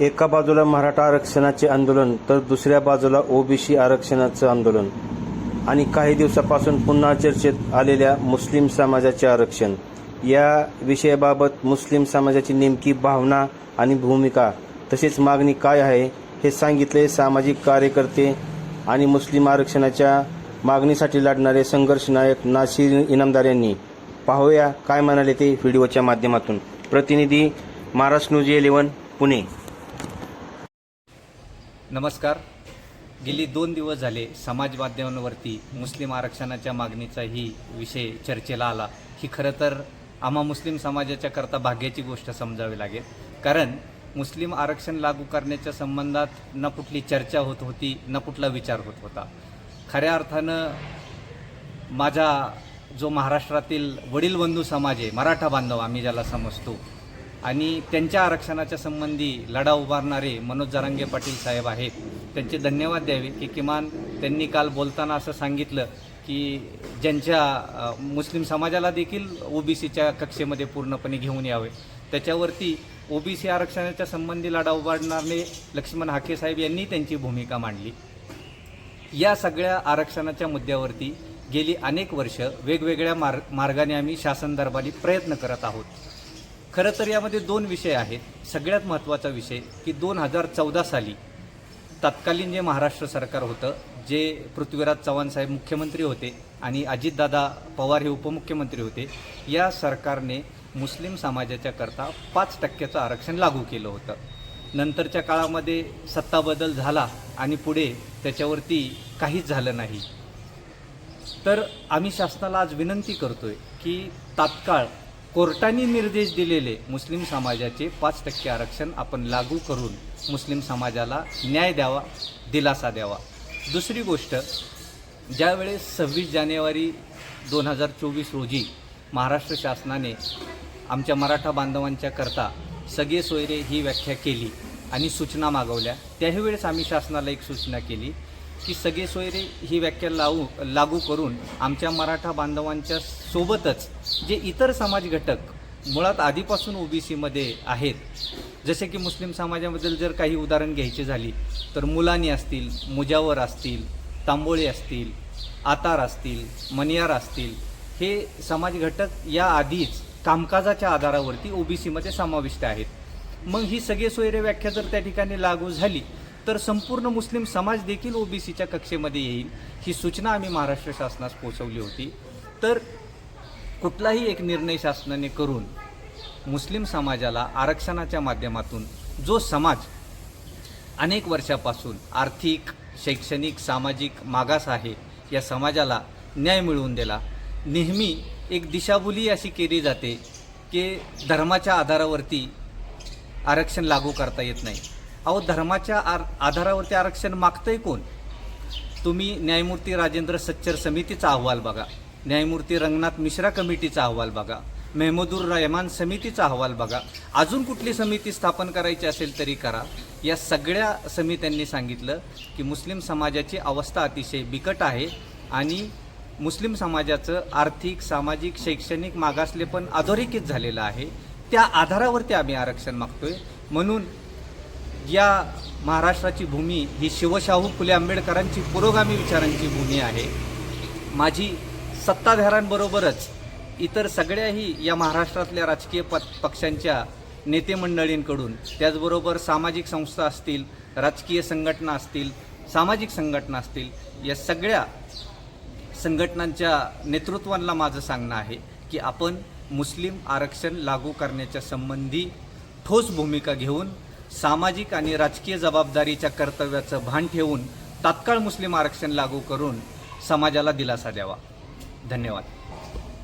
एका बाजूला मराठा आरक्षणाचे आंदोलन तर दुसऱ्या बाजूला ओबीसी आरक्षणाचं आंदोलन. आणि काही दिवसापासून पुन्हा चर्चेत आलेल्या मुस्लिम समाजाचे आरक्षण. या विषयाबाबत मुस्लिम समाजाची नेमकी भावना आणि भूमिका तसेच मागणी काय आहे हे सांगितले सामाजिक कार्यकर्ते आणि मुस्लिम आरक्षणाच्या मागणीसाठी लढणारे संघर्ष नायक इनामदार यांनी. पाहूया काय म्हणाले ते व्हिडिओच्या माध्यमातून. प्रतिनिधी महाराष्ट्र न्यूज इलेव्हन पुणे. नमस्कार. गेली दोन दिवस झाले समाज माध्यमांवरती मुस्लिम आरक्षणाच्या मागणीचाही विषय चर्चेला आला. ही खरं तर आम्हा मुस्लिम समाजाच्या करता भाग्याची गोष्ट समजावी लागेल. कारण मुस्लिम आरक्षण लागू करण्याच्या संबंधात न कुठली चर्चा होत होती न कुठला विचार होत होता. खऱ्या अर्थानं माझा जो महाराष्ट्रातील वडीलबंधू समाज आहे मराठा बांधव आम्ही ज्याला समजतो आणि त्यांच्या आरक्षणाच्या संबंधी लढा उभारणारे मनोज जरांगे पाटील साहेब आहेत. त्यांचे धन्यवाद द्यावे की किमान त्यांनी काल बोलताना असं सांगितलं की ज्यांच्या मुस्लिम समाजाला देखील ओबीसीच्या कक्षेमध्ये पूर्णपणे घेऊन यावे. त्याच्यावरती ओबीसी आरक्षणाच्या संबंधी लढा उभारणारे लक्ष्मण हाके साहेब यांनी त्यांची भूमिका मांडली. या सगळ्या आरक्षणाच्या मुद्द्यावरती गेली अनेक वर्ष वेगवेगळ्या मार्ग मार्गाने आम्ही शासन दरबारी प्रयत्न करत आहोत. खरं तर यामध्ये दोन विषय आहेत. सगळ्यात महत्त्वाचा विषय की दोन हजार चौदा साली तत्कालीन जे महाराष्ट्र सरकार होतं जे पृथ्वीराज चव्हाण साहेब मुख्यमंत्री होते आणि अजितदादा पवार हे उपमुख्यमंत्री होते या सरकारने मुस्लिम समाजाच्या करता पाच टक्क्याचं आरक्षण लागू केलं होतं. नंतरच्या काळामध्ये सत्ता बदल झाला आणि पुढे त्याच्यावरती काहीच झालं नाही. तर आम्ही शासनाला आज विनंती करतोय की तात्काळ कोर्टाने निर्देश दिलेले मुस्लिम समाजाचे पाच टक्के आरक्षण आपण लागू करून मुस्लिम समाजाला न्याय द्यावा दिलासा द्यावा. दुसरी गोष्ट ज्यावेळेस सव्वीस जानेवारी दोन हजार चोवीस रोजी महाराष्ट्र शासनाने आमच्या मराठा बांधवांच्या करता सगळे सोयरे ही व्याख्या केली आणि सूचना मागवल्या त्याही वेळेस आम्ही शासनाला एक सूचना केली की सगळे सोयरे ही व्याख्या लावू लागू करून आमच्या मराठा बांधवांच्या सोबतच जे इतर समाज घटक मुळात आधीपासून ओबीसीमध्ये आहेत जसे की मुस्लिम समाजाबद्दल जर काही उदाहरण घ्यायची झाली तर मुलानी असतील मुजावर असतील तांबोळे असतील आतार असतील मनियार असतील हे समाज घटक या आधीच कामकाजाच्या आधारावरती ओबीसीमध्ये समाविष्ट आहेत. मग ही सगळे सोयरे व्याख्या जर त्या ठिकाणी लागू झाली तर संपूर्ण मुस्लिम समाज देखील ओबीसीच्या कक्षेमध्ये येईल ही सूचना आम्ही महाराष्ट्र शासनास पोहोचवली होती. तर कुठलाही एक निर्णय शासनाने करून मुस्लिम समाजाला आरक्षणाच्या माध्यमातून जो समाज अनेक वर्षापासून आर्थिक शैक्षणिक सामाजिक मागास आहे या समाजाला न्याय मिळवून दिला. नेहमी एक दिशाभुली अशी केली जाते की धर्माच्या आधारावरती आरक्षण लागू करता येत नाही. अहो धर्माच्या आर आधारावरती आरक्षण मागतंय कोण? तुम्ही न्यायमूर्ती राजेंद्र सच्चर समितीचा अहवाल बघा. न्यायमूर्ती रंगनाथ मिश्रा कमिटीचा अहवाल बघा. मेहमदूर रहमान समितीचा अहवाल बघा. अजून कुठली समिती स्थापन करायची असेल तरी करा. या सगळ्या समित्यांनी सांगितलं की मुस्लिम समाजाची अवस्था अतिशय बिकट आहे आणि मुस्लिम समाजाचं आर्थिक सामाजिक शैक्षणिक मागासलेपण अधोरेखित झालेलं आहे. त्या आधारावरती आम्ही आरक्षण मागतोय. म्हणून या महाराष्ट्राची भूमी ही शिवशाहू फुले आंबेडकरांची पुरोगामी विचारांची भूमी आहे. माझी सत्ताधाऱ्यांबरोबरच इतर सगळ्याही या महाराष्ट्रातल्या राजकीय प पक्षांच्या नेते मंडळींकडून त्याचबरोबर सामाजिक संस्था असतील राजकीय संघटना असतील सामाजिक संघटना असतील या सगळ्या संघटनांच्या नेतृत्वांना माझं सांगणं आहे की आपण मुस्लिम आरक्षण लागू करण्याच्या संबंधी ठोस भूमिका घेऊन सामाजिक आणि राजकीय जबाबदारीच्या कर्तव्याचं भान ठेवून तात्काळ मुस्लिम आरक्षण लागू करून समाजाला दिलासा द्यावा. धन्यवाद.